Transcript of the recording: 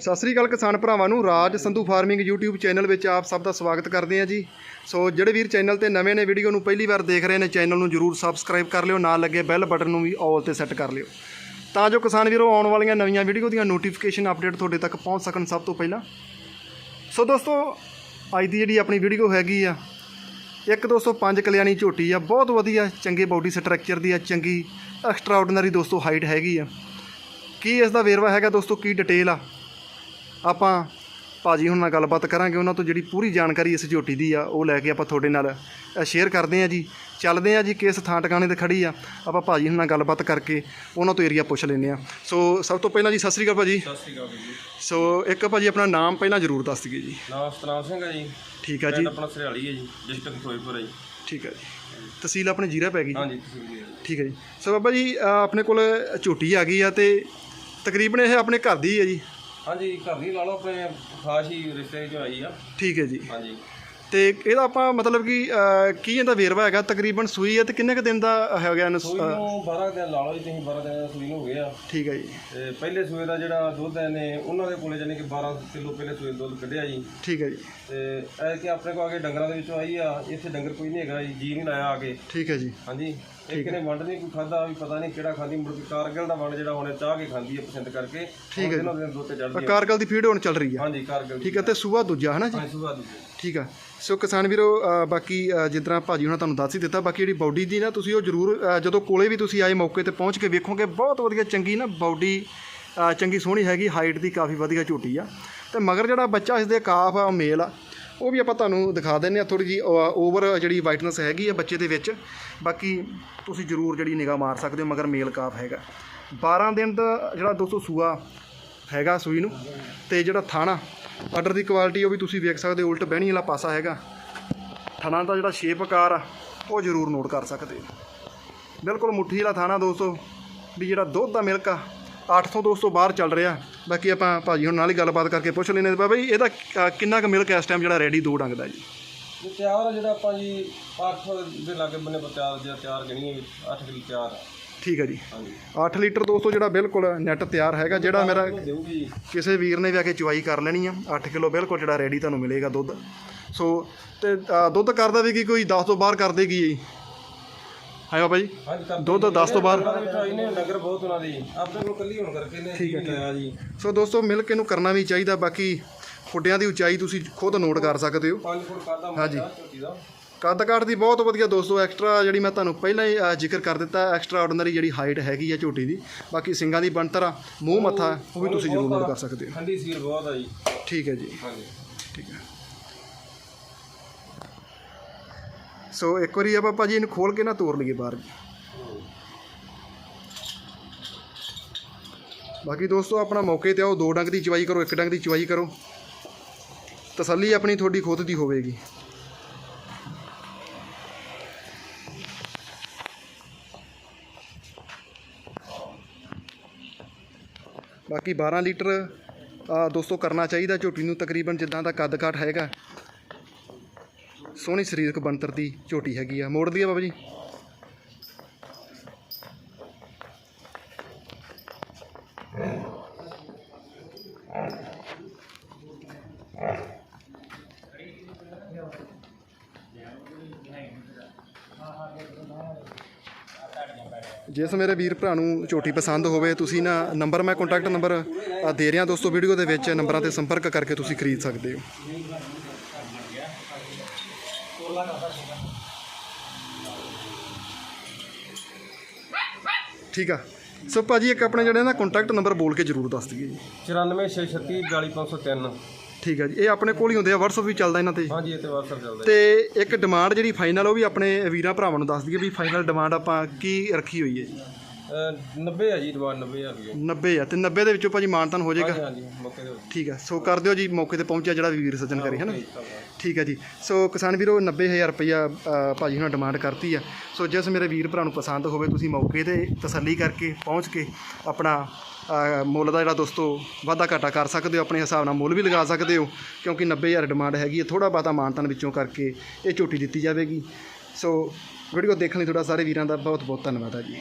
ਸਤਿ ਸ੍ਰੀ ਅਕਾਲ ਕਿਸਾਨ ਭਰਾਵਾਂ ਨੂੰ, Raj Sandhu farming YouTube channel ਵਿੱਚ ਆਪ ਸਭ ਦਾ ਸਵਾਗਤ ਕਰਦੇ ਹਾਂ ਜੀ। ਸੋ ਜਿਹੜੇ ਵੀਰ ਚੈਨਲ ਤੇ ਨਵੇਂ ਨੇ, ਵੀਡੀਓ ਨੂੰ ਪਹਿਲੀ ਵਾਰ ਦੇਖ ਰਹੇ ਨੇ, ਚੈਨਲ ਨੂੰ ਜਰੂਰ ਸਬਸਕ੍ਰਾਈਬ ਕਰ ਲਿਓ, ਨਾਲ ਲੱਗੇ ਬੈਲ ਬਟਨ ਨੂੰ ਵੀ ਆਲ ਤੇ ਸੈੱਟ ਕਰ ਲਿਓ। ਤਾਂ ਜੋ ਕਿਸਾਨ ਵੀਰੋ, ਆਉਣ ਵਾਲੀਆਂ ਨਵੀਆਂ ਵੀਡੀਓ ਦੀਆਂ ਨੋਟੀਫਿਕੇਸ਼ਨ ਅਪਡੇਟ ਤੁਹਾਡੇ ਤੱਕ ਪਹੁੰਚ ਸਕਣ ਸਭ ਤੋਂ ਪਹਿਲਾਂ। ਸੋ ਦੋਸਤੋ, ਅੱਜ ਦੀ ਜਿਹੜੀ ਆਪਣੀ ਵੀਡੀਓ ਹੈਗੀ ਆ, ਇੱਕ ਦੋਸਤੋ ਪੰਜ ਕਲਿਆਣੀ ਝੋਟੀ ਆ, ਬਹੁਤ ਵਧੀਆ, ਚੰਗੇ ਬਾਡੀ ਸਟਰਕਚਰ ਦੀ ਆ, ਚੰਗੀ ਐਕਸਟਰਾ ਆਰਡੀਨਰੀ ਦੋਸਤੋ ਹਾਈਟ ਹੈਗੀ ਆ। ਕੀ ਇਸ ਦਾ ਵੇਰਵਾ ਹੈਗਾ ਦੋਸਤੋ, ਕੀ ਡਿਟੇਲ ਆ? ਆਪਾਂ ਭਾਜੀ ਹੁਣ ਨਾਲ ਗੱਲਬਾਤ ਕਰਾਂਗੇ ਉਹਨਾਂ ਤੋਂ ਜਿਹੜੀ ਪੂਰੀ ਜਾਣਕਾਰੀ ਇਸ ਝੋਟੀ ਦੀ ਆ ਉਹ ਲੈ ਕੇ ਆਪਾਂ ਤੁਹਾਡੇ ਨਾਲ ਸ਼ੇਅਰ ਕਰਦੇ ਆ ਜੀ। ਚੱਲਦੇ ਆ ਜੀ ਕਿਸ ਥਾਂ ਟਿਕਾਣੇ ਤੇ ਖੜੀ ਆ। ਆਪਾਂ ਭਾਜੀ ਹੁਣ ਨਾਲ ਗੱਲਬਾਤ ਕਰਕੇ ਉਹਨਾਂ ਤੋਂ ਏਰੀਆ ਪੁੱਛ ਲੈਂਦੇ ਆ ਸੋ ਸਭ ਤੋਂ ਪਹਿਲਾਂ ਜੀ ਸਤਿ ਸ੍ਰੀ ਅਕਾਲ ਭਾਜੀ। ਸਤਿ ਸ਼੍ਰੀ ਅਕਾਲ ਜੀ ਸੋ ਇੱਕ ਭਾਜੀ ਆਪਣਾ ਨਾਮ ਪਹਿਲਾਂ ਜ਼ਰੂਰ ਦੱਸ ਦਈਏ ਜੀ। ਨਾਮ ਸਤਨਾਮ ਸਿੰਘ ਹੈ ਜੀ। ਠੀਕ ਆ ਜੀ। ਆਪਣਾ ਸਰਿਆਲੀ ਹੈ ਜੀ ਡਿਸਟ੍ਰਿਕਟ ਫਿਰੋਜ਼ਪੁਰ ਹੈ ਜੀ। ਠੀਕ ਆ ਜੀ। ਤਹਿਸੀਲ ਆਪਣੇ ਜੀਰਾ ਪੈ ਗਈ ਹਾਂਜੀ ਠੀਕ ਹੈ ਜੀ। ਸੋ ਬਾਬਾ ਜੀ ਆਪਣੇ ਕੋਲ ਝੋਟੀ ਆ ਗਈ ਆ ਤੇ ਤਕਰੀਬਨ ਇਹ ਆਪਣੇ ਘਰ ਦੀ ਹੈ ਜੀ। ਹਾਂਜੀ ਘਰ ਦੀ ਲਾ ਲਓ ਆਪਣੇ ਖਾਸ ਹੀ ਰਿਸ਼ਤੇ ਚ ਆਈ ਆ। ਠੀਕ ਹੈ ਜੀ। ਹਾਂਜੀ। ਤੇ ਇਹਦਾ ਆਪਾਂ ਮਤਲਬ ਕਿ ਕੀ ਇਹਦਾ ਵੇਰਵਾ ਹੈਗਾ? ਤਕਰੀਬਨ ਸੂਈ ਹੈ ਤੇ ਕਿੰਨੇ ਕ ਦਿਨ ਦਾ ਹੋ ਗਿਆ ਇਹਨੂੰ ਸੂਈ ਨੂੰ 12 ਦਿਨ ਲਾ ਲਓ ਜੀ ਤੁਸੀਂ 12 ਦਿਨ ਸੂਈ ਨੂੰ ਹੋ ਗਏ ਆ ਠੀਕ ਹੈ ਜੀ। ਤੇ ਪਹਿਲੇ ਸੂਏ ਦਾ ਜਿਹੜਾ ਦੁੱਧ ਹੈ ਨੇ ਉਹਨਾਂ ਦੇ ਕੋਲੇ ਜਾਨੀ ਕਿ 12 ਕਿਲੋ ਪਹਿਲੇ ਸੂਏ ਦਾ ਦੁੱਧ ਕੱਢਿਆ ਜੀ। ਠੀਕ ਹੈ ਜੀ। ਤੇ ਐ ਕਿ ਆਪਣੇ ਕੋ ਆ ਕੇ ਡੰਗਰਾਂ ਦੇ ਵਿੱਚੋਂ ਆਈ ਆ ਇੱਥੇ ਡੰਗਰ ਕੋਈ ਨਹੀਂ ਹੈਗਾ ਜੀ ਜੀ ਨਹੀਂ ਲਾਇਆ ਆ ਕੇ। ਠੀਕ ਹੈ ਜੀ। ਹਾਂਜੀ। ਇੱਕ ਨੇ ਵੰਡ ਨਹੀਂ ਕੋਈ ਖਾਦਾ ਵੀ ਪਤਾ ਨਹੀਂ ਕਿਹੜਾ ਖਾਂਦੀ ਕੇ ਕਾਰਗਿਲ ਦਾ ਵੰਡ ਜਿਹੜਾ ਹੁਣ ਚਾਹ ਕੇ ਖਾਂਦੀ ਹੈ ਪਸੰਦ ਕਰਕੇ ਠੀਕ ਹੈ ਦੇ ਦੁੱਧ ਤੇ ਚੜਦੀ ਕਾਰਗਲ ਦੀ ਫੀਡ ਹੁਣ ਚੱਲ ਰਹੀ ਆ। ਹਾਂਜੀ ਕਾਰਗਿਲ ਠੀਕ ਹੈ ਤੇ ਸੂਆ ਦੂਜਾ ਹੈ ਨਾ ਜੀ? ਹਾਂਜੀ ਸੁਭਾ ਦੀ ਠੀਕ ਆ। ਸੋ ਕਿਸਾਨ ਵੀਰੋ ਬਾਕੀ ਜਿੱਦਾਂ ਜਿਸ ਤਰ੍ਹਾਂ ਭਾਜੀ ਹੁਣਾਂ ਤੁਹਾਨੂੰ ਦੱਸ ਹੀ ਦਿੱਤਾ, ਬਾਕੀ ਜਿਹੜੀ ਬਾਡੀ ਦੀ ਨਾ ਤੁਸੀਂ ਉਹ ਜ਼ਰੂਰ ਜਦੋਂ ਕੋਲੇ ਵੀ ਤੁਸੀਂ ਆਏ ਮੌਕੇ ਤੇ ਪਹੁੰਚ ਕੇ ਵੇਖੋਗੇ, ਬਹੁਤ ਵਧੀਆ ਚੰਗੀ ਨਾ ਬਾਡੀ ਚੰਗੀ ਸੋਹਣੀ ਹੈਗੀ, ਹਾਈਟ ਦੀ ਕਾਫੀ ਵਧੀਆ ਝੋਟੀ ਆ। ਤੇ ਮਗਰ ਜਿਹੜਾ ਬੱਚਾ ਇਸ ਦੇ ਕਾਫ ਆ, ਉਹ ਮੇਲ ਆ। ਉਹ ਵੀ ਆਪਾਂ ਤੁਹਾਨੂੰ ਦਿਖਾ ਦਿੰਨੇ ਆ ਥੋੜੀ ਜੀ ਓਵਰ ਜਿਹੜੀ ਵਾਈਟਨੈਸ ਹੈਗੀ ਆ ਬੱਚੇ ਦੇ ਵਿੱਚ। ਬਾਕੀ ਤੁਸੀਂ ਜ਼ਰੂਰ ਜਿਹੜੀ ਨਿਗਾਹ ਮਾਰ ਸਕਦੇ ਹੋ, ਮਗਰ ਮੇਲ ਕਾਫ ਹੈਗਾ। 12 ਦਿਨ ਦਾ ਜਿਹੜਾ ਦੋਸਤੋ ਸੂਆ ਹੈਗਾ ਸੂਈ ਨੂੰ, ਤੇ ਜਿਹੜਾ ਥਾਣਾ ਆਰਡਰ ਦੀ ਕੁਆਲਿਟੀ ਉਹ ਵੀ ਤੁਸੀਂ ਵੇਖ ਸਕਦੇ ਹੋ, ਉਲਟ ਬਹਿਣੀ ਵਾਲਾ ਪਾਸਾ ਹੈਗਾ। ਥਣਾ ਦਾ ਜਿਹੜਾ ਸ਼ੇਪ ਆਕਾਰ ਆ, ਉਹ ਜ਼ਰੂਰ ਨੋਟ ਕਰ ਸਕਦੇ ਬਿਲਕੁਲ ਮੁੱਠੀ ਵਾਲਾ ਥਾਣਾ ਦੋਸਤੋ, ਵੀ ਜਿਹੜਾ ਦੁੱਧ ਦਾ ਮਿਲਕ ਆ 800 ਦੋਸਤੋ ਬਾਹਰ ਚੱਲ ਰਿਹਾ। ਬਾਕੀ ਆਪਾਂ ਭਾਜੀ ਹੁਣ ਨਾਲ ਹੀ ਗੱਲਬਾਤ ਕਰਕੇ ਪੁੱਛ ਲੈਨੇ ਬਾਬਾ ਜੀ, ਇਹਦਾ ਕਿੰਨਾ ਕੁ ਮਿਲਕ ਇਸ ਟਾਈਮ ਜਿਹੜਾ ਰੈਡੀ ਦੋ ਡੰਗ ਦਾ ਜੀ? ਇਹ ਤਿਆਰ ਆ ਜਿਹੜਾ ਆਪਾਂ ਜੀ 8 ਦੇ ਲਾਗੇ ਬੰਨੇ ਤਿਆਰ, ਜਿਹੜਾ ਤਿਆਰ ਗਣੀ 8 ਕਿਲੋ ਤਿਆਰ ਆ। ਠੀਕ ਹੈ ਜੀ। ਹਾਂਜੀ 8 ਲੀਟਰ ਦੋਸਤੋ ਜਿਹੜਾ ਬਿਲਕੁਲ ਨੈਟ ਤਿਆਰ ਹੈਗਾ ਜਿਹੜਾ ਮੇਰਾ ਉਹ ਦੇਊਗੀ ਜੀ ਕਿਸੇ ਵੀਰ ਨੇ ਵੀ ਆ ਕੇ ਚੁਆਈ ਕਰ ਲੈਣੀ ਆ। 8 ਕਿਲੋ ਬਿਲਕੁਲ ਜਿਹੜਾ ਰੈਡੀ ਤੁਹਾਨੂੰ ਮਿਲੇਗਾ ਦੁੱਧ। ਸੋ ਤੇ ਅ, ਦੁੱਧ ਕਰਦਾ ਵੀ ਕੀ ਕੋਈ 10 ਤੋਂ ਬਾਹਰ ਕਰ ਦੇਗੀ ਜੀ? ਹਾਂ ਬਾਬਾ ਜੀ? ਹਾਂਜੀ ਦੁੱਧ 10 ਤੋਂ ਬਾਹਰ। ਉਹਨਾਂ ਦੇ ਵਿੱਚ ਆਈ ਨੇ ਡੰਗਰ ਬਹੁਤ ਉਹਨਾਂ ਦੀ। ਆਪਣੇ ਕੋਲ ਕੱਲੀ ਹੋਣ ਕਰਕੇ ਨੇ ਠੀਕ ਲਾਇਆ ਜੀ। ਸੋ ਦੋਸਤੋ ਮਿਲ ਕੇ ਇਹਨੂੰ ਕਰਨਾ ਵੀ ਚਾਹੀਦਾ। ਬਾਕੀ ਖੁੱਡਿਆਂ ਦੀ ਉਚਾਈ ਤੁਸੀਂ ਖੁਦ ਨੋਟ ਕਰ ਸਕਦੇ ਹੋ। 5 ਫੁੱਟ ਹਾਂਜੀ। ਮੁੰਡਾ ਝੋਟੀ ਦਾ। ਕੱਦ ਕਾਠ ਦੀ ਬਹੁਤ ਵਧੀਆ ਦੋਸਤੋ ਐਕਸਟਰਾ ਜਿਹੜੀ ਮੈਂ ਤੁਹਾਨੂੰ ਪਹਿਲਾਂ ਹੀ ਅ, ਜ਼ਿਕਰ ਕਰ ਦਿੱਤਾ ਐਕਸਟਰਾ ਆਰਡੀਨਰੀ ਜਿਹੜੀ ਹਾਈਟ ਹੈਗੀ ਆ ਝੋਟੀ ਦੀ। ਬਾਕੀ ਸਿੰਗਾਂ ਦੀ ਬਣਤਰ ਆ ਮੂੰਹ ਮੱਥਾ ਉਹ ਵੀ ਤੁਸੀਂ ਜ਼ਰੂਰ ਨੋਟ ਕਰ ਸਕਦੇ ਹੋ। ਠੰਡੀ ਸੀਲ ਬਹੁਤ ਆ ਜੀ। ਠੀਕ ਹੈ ਜੀ। ਹਾਂਜੀ। ਠੀਕ ਹੈ। ਸੋ ਇੱਕ ਵਾਰੀ ਆਪਾਂ ਭਾਜੀ ਇਹਨੂੰ ਖੋਲ ਕੇ ਨਾ ਤੋੜ ਲਈਏ ਬਾਹਰ ਬਾਕੀ ਦੋਸਤੋ ਆਪਣਾ ਮੌਕੇ ਤੇ ਆਓ ਦੋ ਡੰਗ ਦੀ ਚਵਾਈ ਕਰੋ ਇੱਕ ਡੰਗ ਦੀ ਚਵਾਈ ਕਰੋ। ਤਸੱਲੀ ਆਪਣੀ ਤੁਹਾਡੀ ਖੁਦ ਦੀ ਹੋਵੇਗੀ। ਬਾਕੀ 12 ਲੀਟਰ ਆ ਦੋਸਤੋ ਕਰਨਾ ਚਾਹੀਦਾ ਝੋਟੀ ਨੂੰ ਤਕਰੀਬਨ ਜਿੱਦਾਂ ਦਾ ਕੱਦ ਕਾਠ ਹੈਗਾ। ਸੋਹਣੀ ਸਰੀਰਕ ਬਣਤਰ ਦੀ ਝੋਟੀ ਹੈਗੀ ਆ। ਮੋੜ ਦੀ ਆ ਬਾਬਾ ਜੀ। ਜਿਸ ਮੇਰੇ ਵੀਰ ਭਰਾ ਨੂੰ ਝੋਟੀ ਪਸੰਦ ਹੋਵੇ, ਤੁਸੀਂ ਨਾ ਨੰਬਰ, ਮੈਂ ਕੰਟੈਕਟ ਨੰਬਰ ਦੇ ਰਿਹਾ ਦੋਸਤੋ ਵੀਡੀਓ ਦੇ ਵਿੱਚ, ਨੰਬਰਾਂ ਤੇ ਸੰਪਰਕ ਕਰਕੇ ਤੁਸੀਂ ਖਰੀਦ ਸਕਦੇ ਹੋ। ਠੀਕ ਆ। ਸੋ ਭਾਜੀ, ਇੱਕ ਆਪਣੇ ਜਿਹੜੇ ਨਾ ਕੰਟੈਕਟ ਨੰਬਰ ਬੋਲ ਕੇ ਜਰੂਰ ਦੱਸ ਦਈਏ ਜੀ। 94636 40503 ਠੀਕ ਆ ਜੀ। ਇਹ ਆਪਣੇ ਕੋਲ ਹੀ ਹੁੰਦੇ ਆ WhatsApp ਵੀ ਚੱਲਦਾ ਇਹਨਾਂ ਤੇ ਹਾਂਜੀ ਇਹ ਤੇ WhatsApp ਚੱਲਦਾ ਤੇ ਇੱਕ ਡਿਮਾਂਡ ਜਿਹੜੀ ਫਾਈਨਲ ਉਹ ਵੀ ਆਪਣੇ ਵੀਰਾਂ ਭਰਾਵਾਂ ਨੂੰ ਦੱਸ ਦਈਏ ਵੀ ਫਾਈਨਲ ਡਿਮਾਂਡ ਆਪਾਂ ਕੀ ਰੱਖੀ ਹੋਈ ਹੈ ਜੀ। ਅਹ 90 ਆ ਜੀ ਦਵਾਨ 90000 ਰੁਪਏ 90 ਆ ਤੇ 90 ਦੇ ਵਿੱਚੋਂ ਭਾਜੀ ਮਾਨਤਨ ਹੋ ਜਾਏਗਾ। ਹਾਂਜੀ ਹਾਂਜੀ ਮੌਕੇ ਦੇ ਉੱਤੇ ਠੀਕ ਹੈ ਸੋ ਕਰ ਦਿਓ ਜੀ ਮੌਕੇ ਤੇ ਪਹੁੰਚਿਆ ਜਿਹੜਾ ਵੀ ਵੀਰ ਸੱਜਣ ਕਰੇ ਹੈ ਨਾ ਠੀਕ ਹੈ ਜੀ ਸੋ ਕਿਸਾਨ ਵੀਰੋ 90000 ਰੁਪਇਆ ਅ, ਭਾਜੀ ਨਾਲ ਡਿਮਾਂਡ ਕਰਤੀ ਆ। ਸੋ ਜਿਸ ਮੇਰੇ ਵੀਰ ਭਰਾ ਨੂੰ ਪਸੰਦ ਹੋਵੇ ਤੁਸੀਂ ਮੌਕੇ ਤੇ ਤਸੱਲੀ ਕਰਕੇ ਪਹੁੰਚ ਕੇ ਆਪਣਾ ਮੁੱਲ ਦਾ ਜਿਹੜਾ ਦੋਸਤੋ ਵਾਧਾ ਘਾਟਾ ਕਰ ਸਕਦੇ ਹੋ, ਆਪਣੇ ਹਿਸਾਬ ਨਾਲ ਮੁੱਲ ਵੀ ਲਗਾ ਸਕਦੇ ਹੋ, ਕਿਉਂਕਿ 90000 ਡਿਮਾਂਡ ਹੈਗੀ ਹੈ ਥੋੜਾ ਬਾਤਾ ਮਾਨਤਨ ਵਿੱਚੋਂ ਕਰਕੇ ਇਹ ਝੋਟੀ ਦਿੱਤੀ ਜਾਵੇਗੀ। ਸੋ ਵੀਡੀਓ ਦੇਖਣ ਲਈ ਤੁਹਾਡਾ ਸਾਰੇ ਵੀਰਾਂ ਦਾ ਬਹੁਤ ਬਹੁਤ ਧੰਨਵਾਦ ਹੈ ਜੀ।